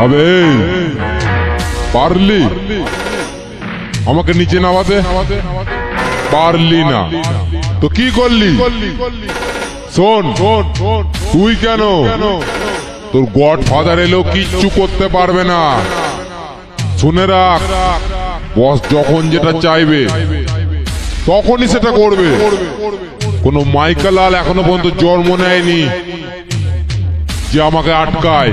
হবে। পারলি? আমাকে নিচে নামাতে? পারলি না। তো কি করলি? শোন, তুই কেন? তোর গড ফাদার এলেও কিচ্ছু করতে পারবে না। শুনে রাখ, বস যখন যেটা চাইবে, তখনই সেটা করবে। কোনো মাইকেল লাল এখনও পর্যন্ত জন্ম নেয়নি যে আমাকে আটকায়।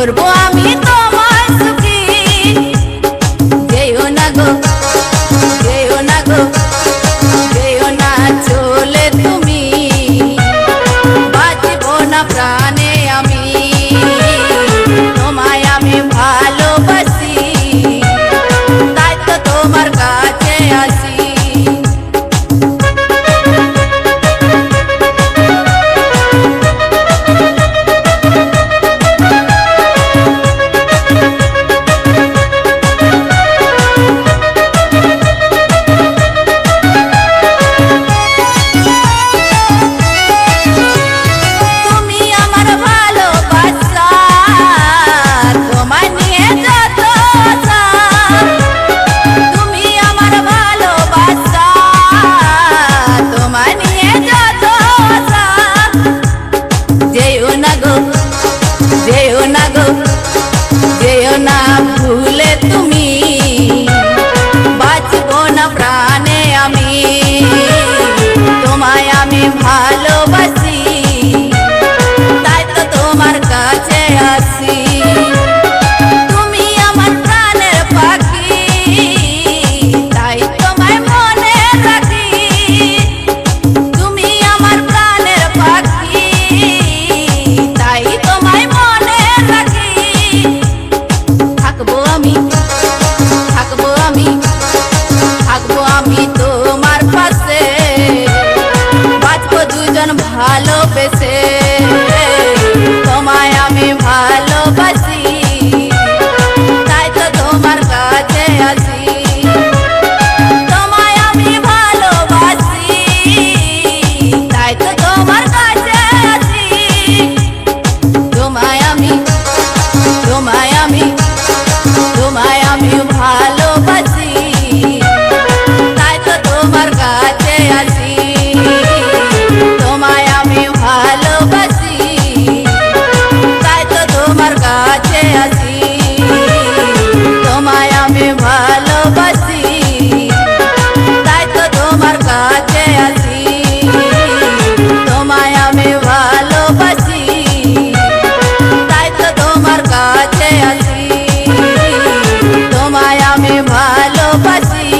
por boa. ভালো ভালোবেসে। তোমায় আমি ভালোবাসি তাই তো তোমার কাছে আছি ভালোবাসি।